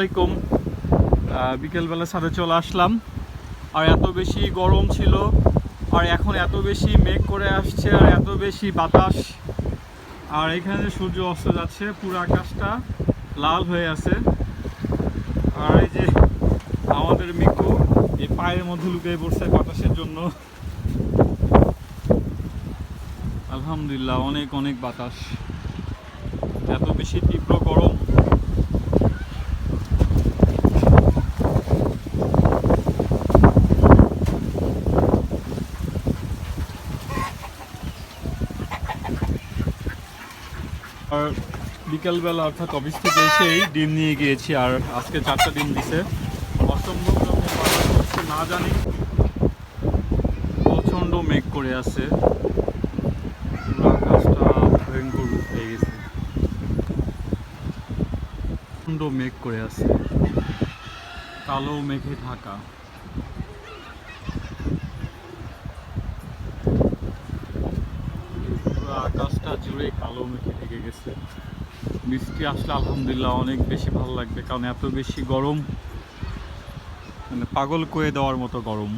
আসসালামাইকুম বিকেলবেলা ছাদে চলে আসলাম। আর এত বেশি গরম ছিল, আর এখন এত বেশি মেঘ করে আসছে, আর এত বেশি বাতাস। আর এখানে সূর্য অস্ত যাচ্ছে, পুরো আকাশটা লাল হয়ে আছে। আর এই যে আমাদের মিকু এই পায়ের মধ্যে লুকিয়ে পড়ছে বাতাসের জন্য। আলহামদুলিল্লাহ, অনেক অনেক বাতাস। এত বেশি তীব্র গরম। আর বিকালবেলা অর্থাৎ অফিস থেকে এসেই ডিম নিয়ে গিয়েছি আর আজকে চারটা ডিম দিছে। অসম্ভব না জানি। প্রচণ্ড মেঘ করে আছে। ভয়ঙ্কর হয়ে গেছে। প্রচণ্ড মেঘ করে আছে। কালো মেঘে ঢাকা পুরো আকাশটা জুড়ে কালো মেখে ঢেকে গেছে। বৃষ্টি আসলে আলহামদুলিল্লাহ অনেক বেশি ভালো লাগবে, কারণ এত বেশি গরম মানে পাগল কয়ে দেওয়ার মতো গরম।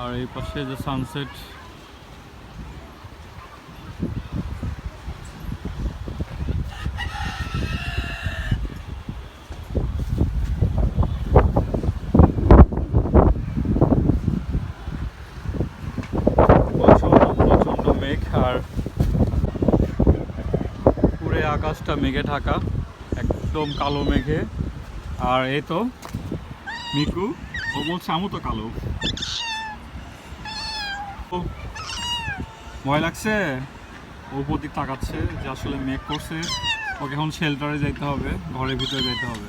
আর এই পাশে যে সানসেট প্রচণ্ড প্রচণ্ড মেঘ আর পুরে আকাশটা মেঘে ঢাকা, একদম কালো মেঘে। আর এই তো মিকু বলছে আমু তো কালো। ভয় লাগছে? ও প্রতি তাকাচ্ছে যে আসলে মেঘ করছে। ওকে এখন শেল্টারে যাইতে হবে, ঘরের ভিতরে যাইতে হবে।